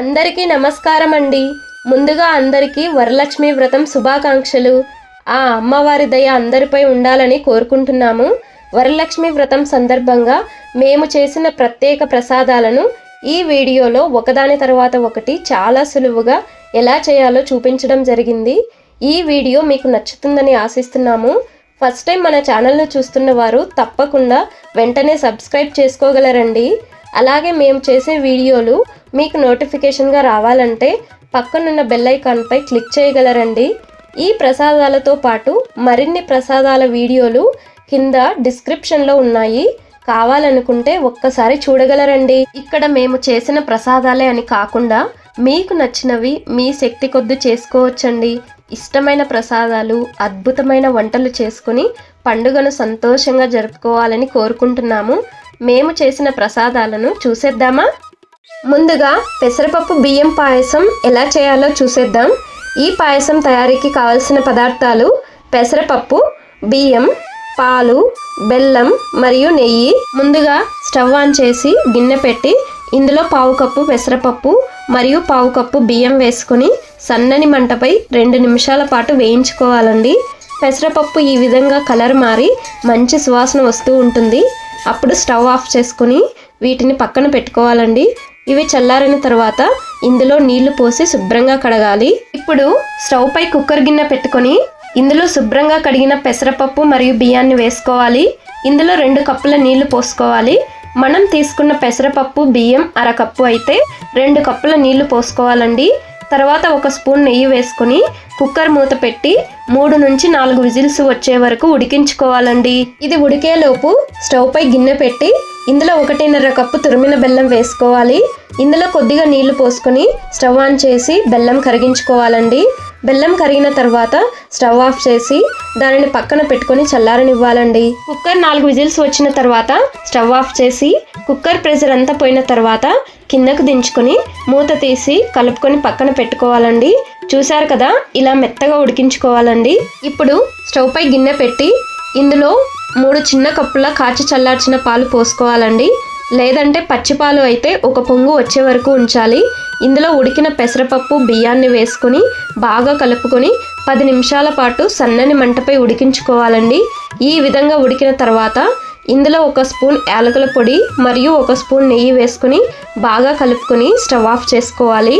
అందరికీ నమస్కారం అండి ముందుగా అందరికీ వరలక్ష్మి వ్రతం శుభాకాంక్షలు. ఆ అమ్మవారి దయ అందరిపై ఉండాలని కోరుకుంటున్నాము. వరలక్ష్మి వ్రతం సందర్భంగా మేము చేసిన ప్రత్యేక ప్రసాదాలను ఈ వీడియోలో ఒకదాని తర్వాత ఒకటి చాలా సులువుగా ఎలా చేయాలో చూపించడం జరిగింది. ఈ వీడియో మీకు నచ్చుతుందని ఆశిస్తున్నాము. ఫస్ట్ టైం మన ఛానల్ను చూస్తున్న వారు తప్పకుండా వెంటనే సబ్స్క్రైబ్ చేసుకోగలరండి. అలాగే మేము చేసే వీడియోలు మీకు నోటిఫికేషన్గా రావాలంటే పక్కనున్న బెల్ ఐకాన్పై క్లిక్ చేయగలరండి. ఈ ప్రసాదాలతో పాటు మరిన్ని ప్రసాదాల వీడియోలు కింద డిస్క్రిప్షన్లో ఉన్నాయి. కావాలనుకుంటే ఒక్కసారి చూడగలరండి. ఇక్కడ మేము చేసిన ప్రసాదాలే అని కాకుండా మీకు నచ్చినవి మీ శక్తి కొద్ది చేసుకోవచ్చండి. ఇష్టమైన ప్రసాదాలు అద్భుతమైన వంటలు చేసుకుని పండుగను సంతోషంగా జరుపుకోవాలని కోరుకుంటున్నాము. మేము చేసిన ప్రసాదాలను చూసేద్దామా? ముందుగా పెసరపప్పు బియ్యం పాయసం ఎలా చేయాలో చూసేద్దాం. ఈ పాయసం తయారీకి కావలసిన పదార్థాలు పెసరపప్పు బియ్యం పాలు బెల్లం మరియు నెయ్యి. ముందుగా స్టవ్ ఆన్ చేసి గిన్నె పెట్టి ఇందులో పావు కప్పు పెసరపప్పు మరియు పావు కప్పు బియ్యం వేసుకుని సన్నని మంటపై రెండు నిమిషాల పాటు వేయించుకోవాలండి. పెసరపప్పు ఈ విధంగా కలర్ మారి మంచి సువాసన వస్తూ ఉంటుంది. అప్పుడు స్టవ్ ఆఫ్ చేసుకుని వీటిని పక్కన పెట్టుకోవాలండి. ఇవి చల్లారిన తర్వాత ఇందులో నీళ్ళు పోసి శుభ్రంగా కడగాలి. ఇప్పుడు స్టవ్ పై కుక్కర్ గిన్నె పెట్టుకొని ఇందులో శుభ్రంగా కడిగిన పెసరపప్పు మరియు బియ్యాన్ని వేసుకోవాలి. ఇందులో రెండు కప్పుల నీళ్ళు పోసుకోవాలి. మనం తీసుకున్న పెసరపప్పు బియ్యం అర కప్పు అయితే రెండు కప్పుల నీళ్ళు పోసుకోవాలండి. తర్వాత ఒక స్పూన్ నెయ్యి వేసుకొని కుక్కర్ మూత పెట్టి మూడు నుంచి నాలుగు విజిల్స్ వచ్చే వరకు ఉడికించుకోవాలండి. ఇది ఉడికేలోపు స్టవ్ పై గిన్నె పెట్టి ఇందులో ఒకటిన్నర కప్పు తురిమిన బెల్లం వేసుకోవాలి. ఇందులో కొద్దిగా నీళ్ళు పోసుకొని స్టవ్ ఆన్ చేసి బెల్లం కరిగించుకోవాలండి. బెల్లం కరిగిన తర్వాత స్టవ్ ఆఫ్ చేసి దానిని పక్కన పెట్టుకొని చల్లారనివ్వాలండి. కుక్కర్ నాలుగు విజిల్స్ వచ్చిన తర్వాత స్టవ్ ఆఫ్ చేసి కుక్కర్ ప్రెషర్ అంతా పోయిన తర్వాత కిందకు దించుకొని మూత తీసి కలుపుకొని పక్కన పెట్టుకోవాలండి. చూశారు కదా ఇలా మెత్తగా ఉడికించుకోవాలండి. ఇప్పుడు స్టవ్ పై గిన్నె పెట్టి ఇందులో మూడు చిన్న కప్పుల కాచి చల్లార్చిన పాలు పోసుకోవాలండి. లేదంటే పచ్చిపాలు అయితే ఒక పొంగు వచ్చే వరకు ఉంచాలి. ఇందులో ఉడికిన పెసరపప్పు బియ్యాన్ని వేసుకొని బాగా కలుపుకొని పది నిమిషాల పాటు సన్నని మంటపై ఉడికించుకోవాలండి. ఈ విధంగా ఉడికిన తర్వాత ఇందులో ఒక స్పూన్ యాలకుల పొడి మరియు ఒక స్పూన్ నెయ్యి వేసుకుని బాగా కలుపుకొని స్టవ్ ఆఫ్ చేసుకోవాలి.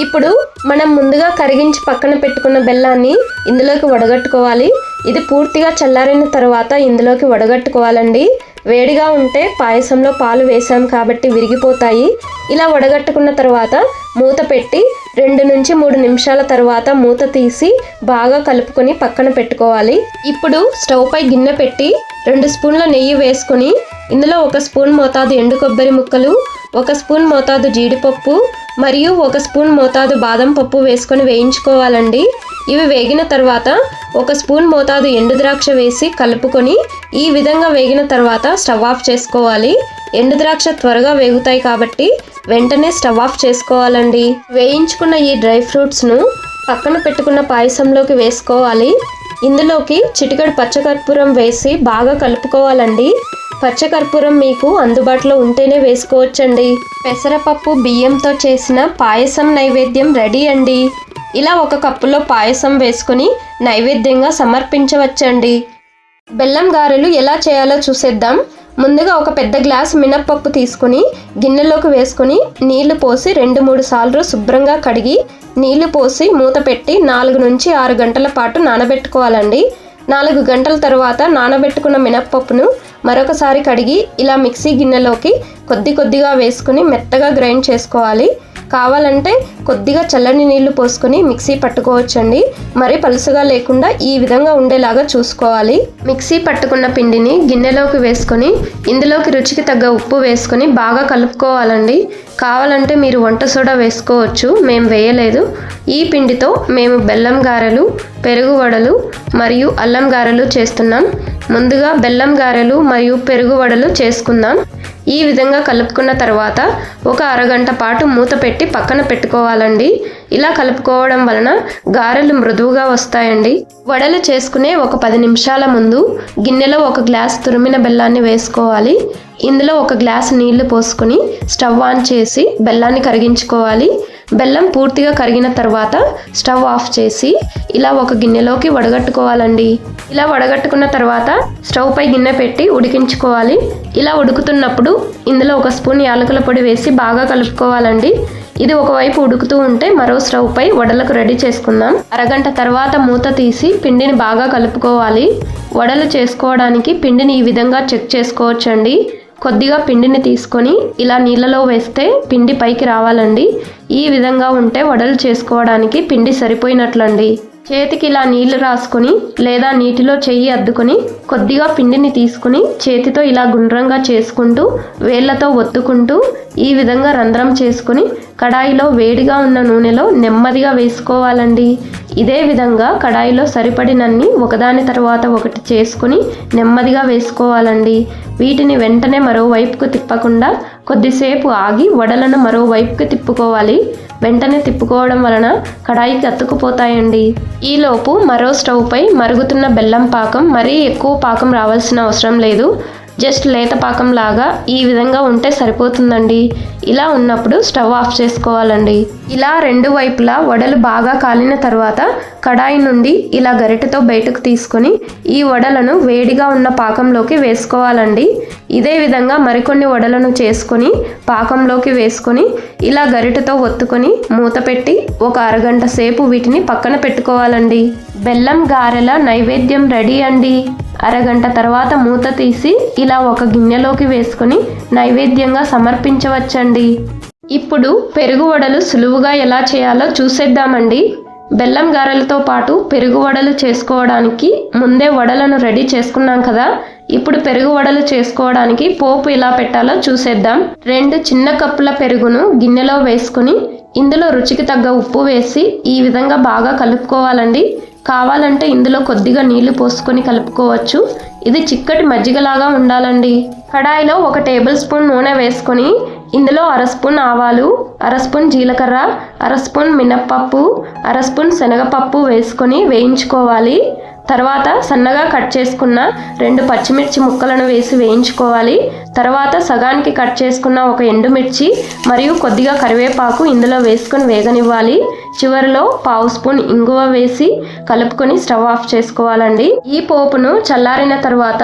ఇప్పుడు మనం ముందుగా కరిగించి పక్కన పెట్టుకున్న బెల్లాన్ని ఇందులోకి వడగట్టుకోవాలి. ఇది పూర్తిగా చల్లారిన తర్వాత ఇందులోకి వడగట్టుకోవాలండి. వేడిగా ఉంటే పాయసంలో పాలు వేసాం కాబట్టి విరిగిపోతాయి. ఇలా వడగట్టుకున్న తర్వాత మూత పెట్టి రెండు నుంచి మూడు నిమిషాల తర్వాత మూత తీసి బాగా కలుపుకొని పక్కన పెట్టుకోవాలి. ఇప్పుడు స్టవ్ పై గిన్నె పెట్టి రెండు స్పూన్ల నెయ్యి వేసుకొని ఇందులో ఒక స్పూన్ మోతాదు ఎండు కొబ్బరి ముక్కలు ఒక స్పూన్ మోతాదు జీడిపప్పు మరియు ఒక స్పూన్ మోతాదు బాదం పప్పు వేసుకొని వేయించుకోవాలండి. ఇవి వేగిన తర్వాత ఒక స్పూన్ మోతాదు ఎండు ద్రాక్ష వేసి కలుపుకొని ఈ విధంగా వేగిన తర్వాత స్టవ్ ఆఫ్ చేసుకోవాలి. ఎండు ద్రాక్ష త్వరగా వేగుతాయి కాబట్టి వెంటనే స్టవ్ ఆఫ్ చేసుకోవాలండి. వేయించుకున్న ఈ డ్రై ఫ్రూట్స్ను పక్కన పెట్టుకున్న పాయసంలోకి వేసుకోవాలి. ఇందులోకి చిటికడు పచ్చకర్పూరం వేసి బాగా కలుపుకోవాలండి. పచ్చకర్పూరం మీకు అందుబాటులో ఉంటేనే వేసుకోవచ్చండి. పెసరపప్పు బియ్యంతో చేసిన పాయసం నైవేద్యం రెడీ అండి. ఇలా ఒక కప్పులో పాయసం వేసుకుని నైవేద్యంగా సమర్పించవచ్చండి. బెల్లం గారెలు ఎలా చేయాలో చూసేద్దాం. ముందుగా ఒక పెద్ద గ్లాస్ మినప్పప్పు తీసుకొని గిన్నెలోకి వేసుకుని నీళ్ళు పోసి రెండు మూడు సార్లు శుభ్రంగా కడిగి నీళ్ళు పోసి మూత పెట్టి నాలుగు నుంచి ఆరు గంటల పాటు నానబెట్టుకోవాలండి. నాలుగు గంటల తర్వాత నానబెట్టుకున్న మినప్పప్పును మరొకసారి కడిగి ఇలా మిక్సీ గిన్నెలోకి కొద్ది కొద్దిగా వేసుకుని మెత్తగా గ్రైండ్ చేసుకోవాలి. కావాలంటే కొద్దిగా చల్లని నీళ్ళు పోసుకొని మిక్సీ పట్టుకోవచ్చండి. మరి పలుసుగా లేకుండా ఈ విధంగా ఉండేలాగా చూసుకోవాలి. మిక్సీ పట్టుకున్న పిండిని గిన్నెలోకి వేసుకొని ఇందులోకి రుచికి తగ్గ ఉప్పు వేసుకొని బాగా కలుపుకోవాలండి. కావాలంటే మీరు వంట సోడా వేసుకోవచ్చు మేము వేయలేదు. ఈ పిండితో మేము బెల్లం గారెలు పెరుగు వడలు మరియు అల్లం గారెలు చేస్తున్నాం. ముందుగా బెల్లం గారెలు మరియు పెరుగు వడలు చేసుకుందాం. ఈ విధంగా కలుపుకున్న తర్వాత ఒక అరగంట పాటు మూత పెట్టి పక్కన పెట్టుకోవాలండి. ఇలా కలుపుకోవడం వలన గారెలు మృదువుగా వస్తాయండి. వడలు చేసుకునే ఒక పది నిమిషాల ముందు గిన్నెలో ఒక గ్లాస్ తురిమిన బెల్లాన్ని వేసుకోవాలి. ఇందులో ఒక గ్లాస్ నీళ్ళు పోసుకొని స్టవ్ ఆన్ చేసి బెల్లాన్ని కరిగించుకోవాలి. బెల్లం పూర్తిగా కరిగిన తర్వాత స్టవ్ ఆఫ్ చేసి ఇలా ఒక గిన్నెలోకి వడగట్టుకోవాలండి. ఇలా వడగట్టుకున్న తర్వాత స్టవ్ పై గిన్నె పెట్టి ఉడికించుకోవాలి. ఇలా ఉడుకుతున్నప్పుడు ఇందులో ఒక స్పూన్ యాలకుల పొడి వేసి బాగా కలుపుకోవాలండి. ఇది ఒకవైపు ఉడుకుతూ ఉంటే మరో స్టవ్ పై వడలకు రెడీ చేసుకుందాం. అరగంట తర్వాత మూత తీసి పిండిని బాగా కలుపుకోవాలి. వడలు చేసుకోవడానికి పిండిని ఈ విధంగా చెక్ చేసుకోవచ్చండి. కొద్దిగా పిండిని తీసుకొని ఇలా నీళ్ళలో వేస్తే పిండి పైకి రావాలండి. ఈ విధంగా ఉంటే వడలు చేసుకోవడానికి పిండి సరిపోయినట్లండి. చేతికి ఇలా నీళ్ళు రాసుకొని లేదా నీటిలో చెయ్యి అద్దుకొని కొద్దిగా పిండిని తీసుకుని చేతితో ఇలా గుండ్రంగా చేసుకుంటూ వేళ్ళతో ఒత్తుకుంటూ ఈ విధంగా రంధ్రం చేసుకుని కడాయిలో వేడిగా ఉన్న నూనెలో నెమ్మదిగా వేసుకోవాలండి. ఇదే విధంగా కడాయిలో సరిపడినన్ని ఒకదాని తర్వాత ఒకటి చేసుకుని నెమ్మదిగా వేసుకోవాలండి. వీటిని వెంటనే మరోవైపుకు తిప్పకుండా కొద్దిసేపు ఆగి వడలను మరోవైపుకి తిప్పుకోవాలి. వెంటనే తిప్పుకోవడం వలన కడాయికి అతుక్కుపోతాయండి ఈలోపు మరో స్టవ్ పై మరుగుతున్న బెల్లం పాకం మరీ ఎక్కువ పాకం రావాల్సిన అవసరం లేదు. జస్ట్ లేత పాకం లాగా ఈ విధంగా ఉంటే సరిపోతుందండి. ఇలా ఉన్నప్పుడు స్టవ్ ఆఫ్ చేసుకోవాలండి. ఇలా రెండు వైపులా వడలు బాగా కాలిన తర్వాత కడాయి నుండి ఇలా గరిటెతో బయటకు తీసుకొని ఈ వడలను వేడిగా ఉన్న పాకంలోకి వేసుకోవాలండి. ఇదే విధంగా మరికొన్ని వడలను చేసుకొని పాకంలోకి వేసుకొని ఇలా గరిటెతో ఒత్తుకొని మూత పెట్టి ఒక అరగంట సేపు వీటిని పక్కన పెట్టుకోవాలండి. బెల్లం గారెల నైవేద్యం రెడీ అండి. అరగంట తర్వాత మూత తీసి ఇలా ఒక గిన్నెలోకి వేసుకుని నైవేద్యంగా సమర్పించవచ్చండి. ఇప్పుడు పెరుగు వడలు సులువుగా ఎలా చేయాలో చూసేద్దామండి. బెల్లం గారెలతో పాటు పెరుగు వడలు చేసుకోవడానికి ముందే వడలను రెడీ చేసుకున్నాం కదా. ఇప్పుడు పెరుగు వడలు చేసుకోవడానికి పోపు ఎలా పెట్టాలో చూసేద్దాం. రెండు చిన్న కప్పుల పెరుగును గిన్నెలో వేసుకుని ఇందులో రుచికి తగ్గ ఉప్పు వేసి ఈ విధంగా బాగా కలుపుకోవాలండి. కావాలంటే ఇందులో కొద్దిగా నీళ్ళు పోసుకొని కలుపుకోవచ్చు. ఇది చిక్కటి మజ్జిగలాగా ఉండాలండి. కడాయిలో ఒక టేబుల్ స్పూన్ నూనె వేసుకొని ఇందులో అర స్పూన్ ఆవాలు అర స్పూన్ జీలకర్ర అర స్పూన్ మినప్పప్పు అర స్పూన్ శనగపప్పు వేసుకొని వేయించుకోవాలి. తర్వాత సన్నగా కట్ చేసుకున్న రెండు పచ్చిమిర్చి ముక్కలను వేసి వేయించుకోవాలి. తర్వాత సగానికి కట్ చేసుకున్న ఒక ఎండుమిర్చి మరియు కొద్దిగా కరివేపాకు ఇందులో వేసుకొని వేగనివ్వాలి. చివరిలో పావు స్పూన్ ఇంగువ వేసి కలుపుకొని స్టవ్ ఆఫ్ చేసుకోవాలండి. ఈ పోపును చల్లారిన తర్వాత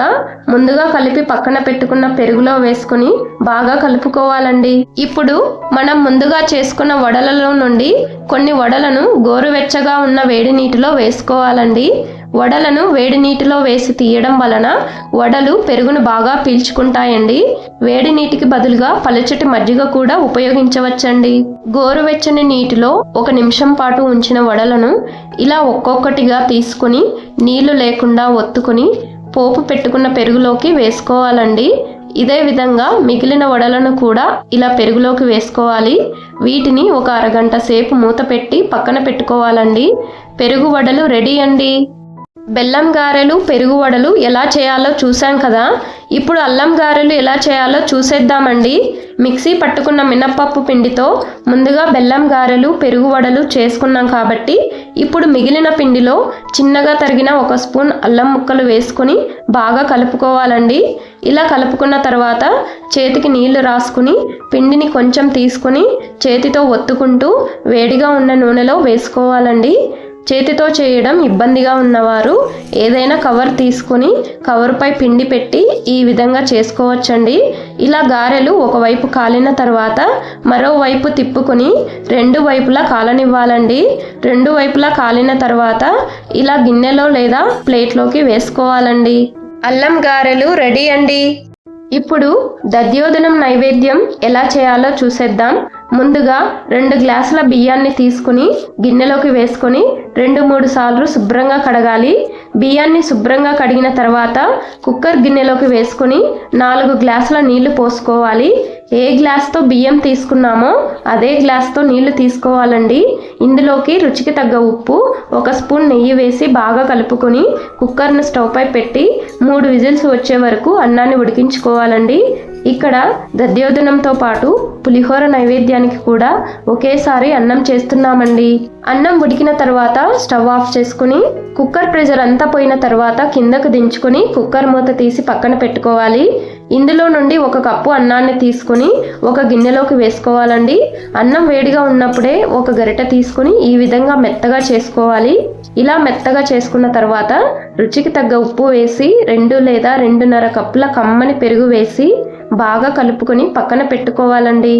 ముందుగా కలిపి పక్కన పెట్టుకున్న పెరుగులో వేసుకొని బాగా కలుపుకోవాలండి. ఇప్పుడు మనం ముందుగా చేసుకున్న వడలలో నుండి కొన్ని వడలను గోరువెచ్చగా ఉన్న వేడి నీటిలో వేసుకోవాలండి. వడలను వేడి నీటిలో వేసి తీయడం వలన వడలు పెరుగును బాగా పీల్చుకుంటాయండి. వేడి నీటికి బదులుగా పలుచటి మజ్జిగ కూడా ఉపయోగించవచ్చండి. గోరువెచ్చని నీటిలో ఒక నిమిషం పాటు ఉంచిన వడలను ఇలా ఒక్కొక్కటిగా తీసుకుని నీళ్ళు లేకుండా ఒత్తుకొని పోపు పెట్టుకున్న పెరుగులోకి వేసుకోవాలండి. ఇదే విధంగా మిగిలిన వడలను కూడా ఇలా పెరుగులోకి వేసుకోవాలి. వీటిని ఒక అరగంట సేపు మూత పెట్టి పక్కన పెట్టుకోవాలండి. పెరుగు వడలు రెడీ అండి. బెల్లం గారెలు పెరుగు వడలు ఎలా చేయాలో చూసాం కదా? ఇప్పుడు అల్లం గారెలు ఎలా చేయాలో చూసేద్దామండి. మిక్సీ పట్టుకున్న మినప్పప్పు పిండితో ముందుగా బెల్లం గారెలు పెరుగు వడలు చేసుకున్నాం కాబట్టి ఇప్పుడు మిగిలిన పిండిలో చిన్నగా తరిగిన ఒక స్పూన్ అల్లం ముక్కలు వేసుకుని బాగా కలుపుకోవాలండి. ఇలా కలుపుకున్న తర్వాత చేతికి నీళ్ళు రాసుకుని పిండిని కొంచెం తీసుకుని చేతితో ఒత్తుకుంటూ వేడిగా ఉన్న నూనెలో వేసుకోవాలండి. చేతితో చేయడం ఇబ్బందిగా ఉన్నవారు ఏదైనా కవర్ తీసుకొని కవర్పై పిండి పెట్టి ఈ విధంగా చేసుకోవచ్చండి. ఇలా గారెలు ఒకవైపు కాలిన తర్వాత మరోవైపు తిప్పుకుని రెండు వైపులా కాలనివ్వాలండి. రెండు వైపులా కాలిన తర్వాత ఇలా గిన్నెలో లేదా ప్లేట్లోకి వేసుకోవాలండి. అల్లం గారెలు రెడీ అండి. ఇప్పుడు దద్యోధనం నైవేద్యం ఎలా చేయాలో చూసేద్దాం. ముందుగా రెండు గ్లాసుల బియ్యాన్ని తీసుకుని గిన్నెలోకి వేసుకొని రెండు మూడు సార్లు శుభ్రంగా కడగాలి. బియ్యాన్ని శుభ్రంగా కడిగిన తర్వాత కుక్కర్ గిన్నెలోకి వేసుకొని నాలుగు గ్లాసుల నీళ్ళు పోసుకోవాలి. ఏ గ్లాస్తో బియ్యం తీసుకున్నామో అదే గ్లాస్తో నీళ్ళు తీసుకోవాలండి. ఇందులోకి రుచికి తగ్గ ఉప్పు ఒక స్పూన్ నెయ్యి వేసి బాగా కలుపుకొని కుక్కర్ను స్టవ్ పై పెట్టి మూడు విజిల్స్ వచ్చే వరకు అన్నాన్ని ఉడికించుకోవాలండి. ఇక్కడ దద్యోదనంతో పాటు పులిహోర నైవేద్యానికి కూడా ఒకేసారి అన్నం చేస్తున్నామండి. అన్నం ఉడికిన తర్వాత స్టవ్ ఆఫ్ చేసుకుని కుక్కర్ ప్రెషర్ అంతా పోయిన తర్వాత కిందకు దించుకొని కుక్కర్ మూత తీసి పక్కన పెట్టుకోవాలి. ఇందులో నుండి ఒక కప్పు అన్నాన్ని తీసుకొని ఒక గిన్నెలోకి వేసుకోవాలండి. అన్నం వేడిగా ఉన్నప్పుడే ఒక గరిట తీసుకొని ఈ విధంగా మెత్తగా చేసుకోవాలి. ఇలా మెత్తగా చేసుకున్న తర్వాత రుచికి తగ్గ ఉప్పు వేసి రెండు లేదా రెండున్నర కప్పుల కమ్మని పెరుగు వేసి బాగా కలుపుకొని పక్కన పెట్టుకోవాలండి.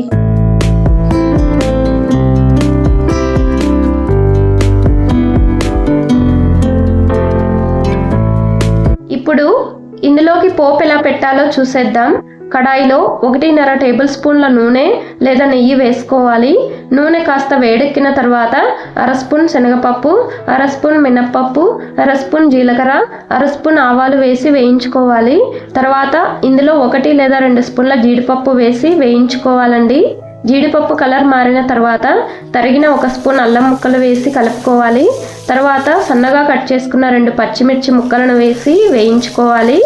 ఇందులోకి పోపు ఎలా పెట్టాలో చూసేద్దాం. కడాయిలో ఒకటిన్నర టేబుల్ స్పూన్ల నూనె లేదా నెయ్యి వేసుకోవాలి. నూనె కాస్త వేడెక్కిన తర్వాత అర స్పూన్ శనగపప్పు అర స్పూన్ మినప్పప్పు అర స్పూన్ జీలకర్ర అర స్పూన్ ఆవాలు వేసి వేయించుకోవాలి. తర్వాత ఇందులో ఒకటి లేదా రెండు స్పూన్ల జీడిపప్పు వేసి వేయించుకోవాలండి. జీడిపప్పు కలర్ మారిన తర్వాత తరిగిన ఒక స్పూన్ అల్లం ముక్కలు వేసి కలుపుకోవాలి. తర్వాత సన్నగా కట్ చేసుకున్న రెండు పచ్చిమిర్చి ముక్కలను వేసి వేయించుకోవాలి.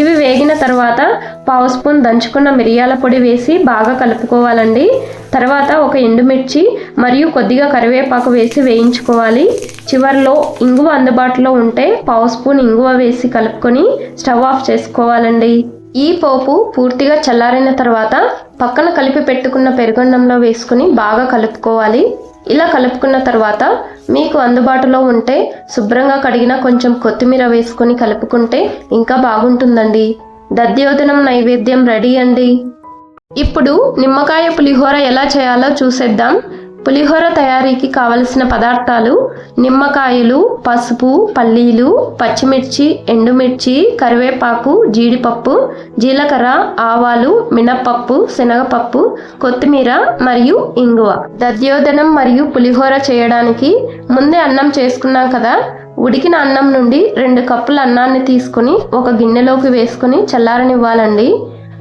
ఇవి వేగిన తర్వాత పావు స్పూన్ దంచుకున్న మిరియాల పొడి వేసి బాగా కలుపుకోవాలండి. తర్వాత ఒక ఎండుమిర్చి మరియు కొద్దిగా కరివేపాకు వేసి వేయించుకోవాలి. చివరిలో ఇంగువ అందుబాటులో ఉంటే పావు స్పూన్ ఇంగువ వేసి కలుపుకొని స్టవ్ ఆఫ్ చేసుకోవాలండి. ఈ పోపు పూర్తిగా చల్లారిన తర్వాత పక్కన కలిపి పెట్టుకున్న పెరుగన్నంలో వేసుకుని బాగా కలుపుకోవాలి. ఇలా కలుపుకున్న తర్వాత మీకు అందుబాటులో ఉంటే శుభ్రంగా కడిగిన కొంచెం కొత్తిమీర వేసుకొని కలుపుకుంటే ఇంకా బాగుంటుందండి. దద్యోదనం నైవేద్యం రెడీ అండి. ఇప్పుడు నిమ్మకాయ పులిహోర ఎలా చేయాలో చూసేద్దాం. పులిహోర తయారీకి కావలసిన పదార్థాలు నిమ్మకాయలు పసుపు పల్లీలు పచ్చిమిర్చి ఎండుమిర్చి కరివేపాకు జీడిపప్పు జీలకర్ర ఆవాలు మినపప్పు శనగపప్పు కొత్తిమీర మరియు ఇంగువ. దద్యోదనం మరియు పులిహోర చేయడానికి ముందే అన్నం చేసుకున్నాం కదా? ఉడికిన అన్నం నుండి రెండు కప్పుల అన్నాన్ని తీసుకుని ఒక గిన్నెలోకి వేసుకుని చల్లారనివ్వాలండి.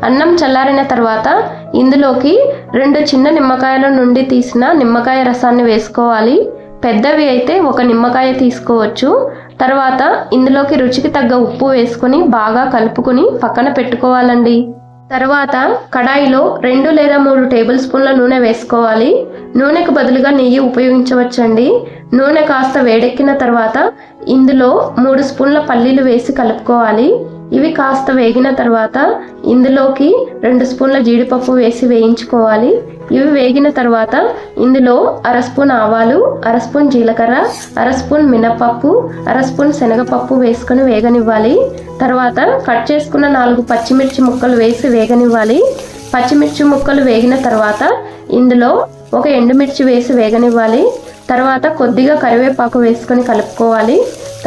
అన్నం చల్లారిన తర్వాత ఇందులోకి రెండు చిన్న నిమ్మకాయల నుండి తీసిన నిమ్మకాయ రసాన్ని వేసుకోవాలి. పెద్దవి అయితే ఒక నిమ్మకాయ తీసుకోవచ్చు. తర్వాత ఇందులోకి రుచికి తగ్గ ఉప్పు వేసుకొని బాగా కలుపుకొని పక్కన పెట్టుకోవాలండి. తర్వాత కడాయిలో రెండు లేదా మూడు టేబుల్ స్పూన్ల నూనె వేసుకోవాలి. నూనెకు బదులుగా నెయ్యి ఉపయోగించవచ్చండి. నూనె కాస్త వేడెక్కిన తర్వాత ఇందులో మూడు స్పూన్ల పల్లీలు వేసి కలుపుకోవాలి. ఇవి కాస్త వేగిన తర్వాత ఇందులోకి రెండు స్పూన్ల జీడిపప్పు వేసి వేయించుకోవాలి. ఇవి వేగిన తర్వాత ఇందులో అర స్పూన్ ఆవాలు అర స్పూన్ జీలకర్ర అర స్పూన్ మినపప్పు అర స్పూన్ శనగపప్పు వేసుకొని వేగనివ్వాలి. తర్వాత కట్ చేసుకున్న నాలుగు పచ్చిమిర్చి ముక్కలు వేసి వేగనివ్వాలి. పచ్చిమిర్చి ముక్కలు వేగిన తర్వాత ఇందులో ఒక ఎండుమిర్చి వేసి వేగనివ్వాలి. తర్వాత కొద్దిగా కరివేపాకు వేసుకొని కలుపుకోవాలి.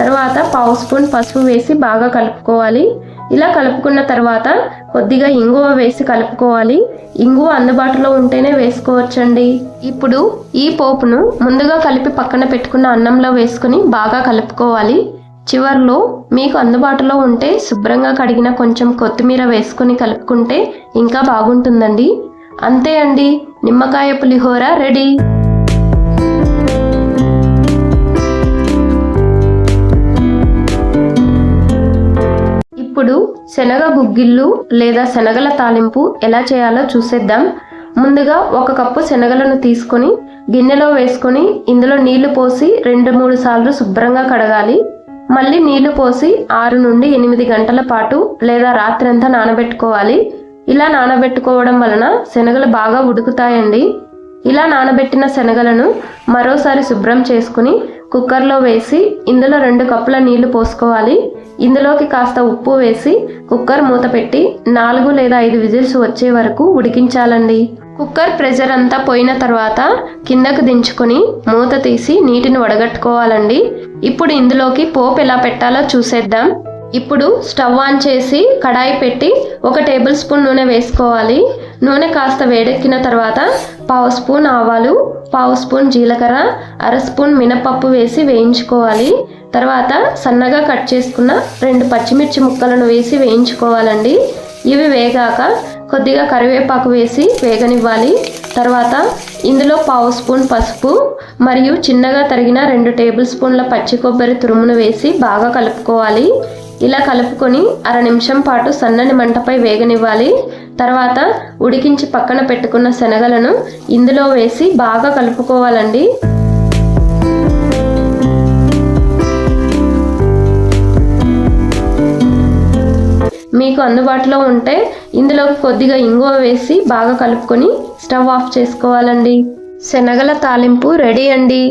తర్వాత పావు స్పూన్ పసుపు వేసి బాగా కలుపుకోవాలి. ఇలా కలుపుకున్న తర్వాత కొద్దిగా ఇంగువ వేసి కలుపుకోవాలి. ఇంగువ అందుబాటులో ఉంటేనే వేసుకోవచ్చండి. ఇప్పుడు ఈ పోపును ముందుగా కలిపి పక్కన పెట్టుకున్న అన్నంలో వేసుకుని బాగా కలుపుకోవాలి. చివర్లో మీకు అందుబాటులో ఉంటే శుభ్రంగా కడిగిన కొంచెం కొత్తిమీర వేసుకుని కలుపుకుంటే ఇంకా బాగుంటుందండి. అంతే అండి. నిమ్మకాయ పులిహోర రెడీ. ఇప్పుడు శనగ గుగ్గిళ్ళు లేదా శనగల తాలింపు ఎలా చేయాలో చూసేద్దాం. ముందుగా ఒక కప్పు శనగలను తీసుకొని గిన్నెలో వేసుకొని ఇందులో నీళ్ళు పోసి రెండు మూడు సార్లు శుభ్రంగా కడగాలి. మళ్ళీ నీళ్ళు పోసి ఆరు నుండి ఎనిమిది గంటల పాటు లేదా రాత్రంతా నానబెట్టుకోవాలి. ఇలా నానబెట్టుకోవడం వలన శనగలు బాగా ఉడుకుతాయండి. ఇలా నానబెట్టిన శనగలను మరోసారి శుభ్రం చేసుకుని కుక్కర్లో వేసి ఇందులో రెండు కప్పుల నీళ్ళు పోసుకోవాలి. ఇందులోకి కాస్త ఉప్పు వేసి కుక్కర్ మూత పెట్టి నాలుగు లేదా ఐదు విజిల్స్ వచ్చే వరకు ఉడికించాలండి. కుక్కర్ ప్రెషర్ అంతా పోయిన తర్వాత కిందకు దించుకొని మూత తీసి నీటిని వడగట్టుకోవాలండి. ఇప్పుడు ఇందులోకి పోపు ఎలా పెట్టాలో చూసేద్దాం. ఇప్పుడు స్టవ్ ఆన్ చేసి కడాయి పెట్టి ఒక టేబుల్ స్పూన్ నూనె వేసుకోవాలి. నూనె కాస్త వేడెక్కిన తర్వాత పావు స్పూన్ ఆవాలు పావు స్పూన్ జీలకర్ర అర స్పూన్ మినపప్పు వేసి వేయించుకోవాలి. తర్వాత సన్నగా కట్ చేసుకున్న రెండు పచ్చిమిర్చి ముక్కలను వేసి వేయించుకోవాలండి. ఇవి వేగాక కొద్దిగా కరివేపాకు వేసి వేగనివ్వాలి. తర్వాత ఇందులో పావు స్పూన్ పసుపు మరియు చిన్నగా తరిగిన రెండు టేబుల్ స్పూన్ల పచ్చి కొబ్బరి తురుమును వేసి బాగా కలుపుకోవాలి. ఇలా కలుపుకొని అర నిమిషం పాటు సన్నని మంటపై వేగనివ్వాలి. తర్వాత ఉడికించి పక్కన పెట్టుకున్న శనగలను ఇందులో వేసి బాగా కలుపుకోవాలండి. మీకు అందుబాటులో ఉంటే ఇందులో కొద్దిగా ఇంగువ వేసి బాగా కలుపుకొని స్టవ్ ఆఫ్ చేసుకోవాలండి. శనగల తాలింపు రెడీ అండి.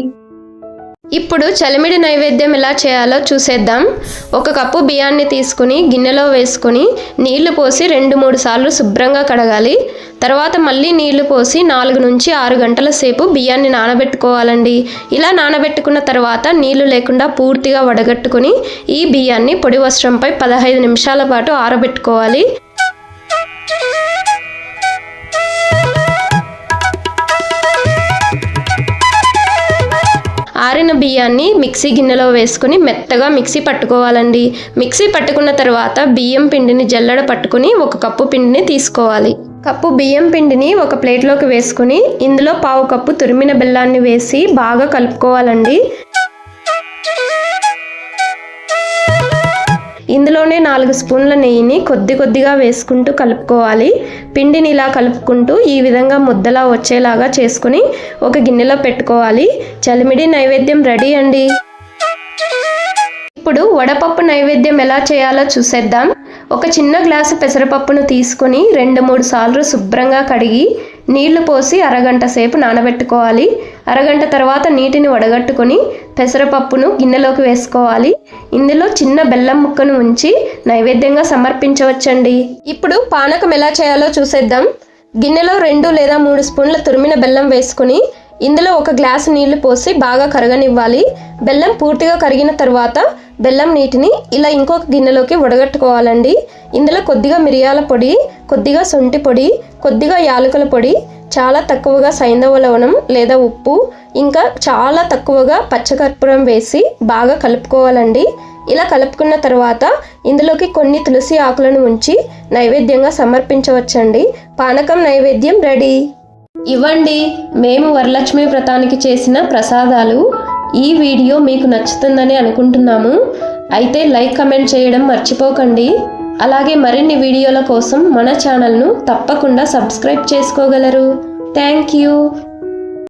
ఇప్పుడు చలిమిడి నైవేద్యం ఎలా చేయాలో చూసేద్దాం. ఒక కప్పు బియ్యాన్ని తీసుకుని గిన్నెలో వేసుకుని నీళ్ళు పోసి రెండు మూడు సార్లు శుభ్రంగా కడగాలి. తర్వాత మళ్ళీ నీళ్ళు పోసి నాలుగు నుంచి ఆరు గంటల సేపు బియ్యాన్ని నానబెట్టుకోవాలండి. ఇలా నానబెట్టుకున్న తర్వాత నీళ్ళు లేకుండా పూర్తిగా వడగట్టుకుని ఈ బియ్యాన్ని పొడి వస్త్రంపై పదహైదు నిమిషాల పాటు ఆరబెట్టుకోవాలి. ఆరిన బియ్యాన్ని మిక్సీ గిన్నెలో వేసుకుని మెత్తగా మిక్సీ పట్టుకోవాలండి. మిక్సీ పట్టుకున్న తర్వాత బియ్యం పిండిని జల్లడ పట్టుకుని ఒక కప్పు పిండిని తీసుకోవాలి. కప్పు బియ్యం పిండిని ఒక ప్లేట్లోకి వేసుకుని ఇందులో పావు కప్పు తురిమిన బెల్లాన్ని వేసి బాగా కలుపుకోవాలండి. ఇందులోనే నాలుగు స్పూన్ల నెయ్యిని కొద్ది కొద్దిగా వేసుకుంటూ కలుపుకోవాలి. పిండిని ఇలా కలుపుకుంటూ ఈ విధంగా ముద్దలా వచ్చేలాగా చేసుకుని ఒక గిన్నెలో పెట్టుకోవాలి. చలిమిడి నైవేద్యం రెడీ అండి. ఇప్పుడు వడపప్పు నైవేద్యం ఎలా చేయాలో చూసేద్దాం. ఒక చిన్న గ్లాసు పెసరపప్పును తీసుకొని రెండు మూడు సార్లు శుభ్రంగా కడిగి నీళ్ళు పోసి అరగంట సేపు నానబెట్టుకోవాలి. అరగంట తర్వాత నీటిని వడగట్టుకొని పెసరపప్పును గిన్నెలోకి వేసుకోవాలి. ఇందులో చిన్న బెల్లం ముక్కను ఉంచి నైవేద్యంగా సమర్పించవచ్చండి. ఇప్పుడు పానకం ఎలా చేయాలో చూసేద్దాం. గిన్నెలో రెండు లేదా మూడు స్పూన్ల తురిమిన బెల్లం వేసుకుని ఇందులో ఒక గ్లాసు నీళ్ళు పోసి బాగా కరగనివ్వాలి. బెల్లం పూర్తిగా కరిగిన తర్వాత బెల్లం నీటిని ఇలా ఇంకొక గిన్నెలోకి వడగట్టుకోవాలండి. ఇందులో కొద్దిగా మిరియాల పొడి కొద్దిగా సొంటి పొడి కొద్దిగా యాలకుల పొడి చాలా తక్కువగా సైంధవ లవణం లేదా ఉప్పు ఇంకా చాలా తక్కువగా పచ్చకర్పూరం వేసి బాగా కలుపుకోవాలండి. ఇలా కలుపుకున్న తర్వాత ఇందులోకి కొన్ని తులసి ఆకులను ఉంచి నైవేద్యంగా సమర్పించవచ్చండి. పానకం నైవేద్యం రెడీ. ఇవ్వండి మేము వరలక్ష్మి వ్రతానికి చేసిన ప్రసాదాలు. ఈ వీడియో మీకు నచ్చుతుందని అనుకుంటున్నాము. అయితే లైక్ కమెంట్ చేయడం మర్చిపోకండి. అలాగే మరిన్ని వీడియోల కోసం మన ఛానల్ను తప్పకుండా సబ్స్క్రైబ్ చేసుకోగలరు. Thank you.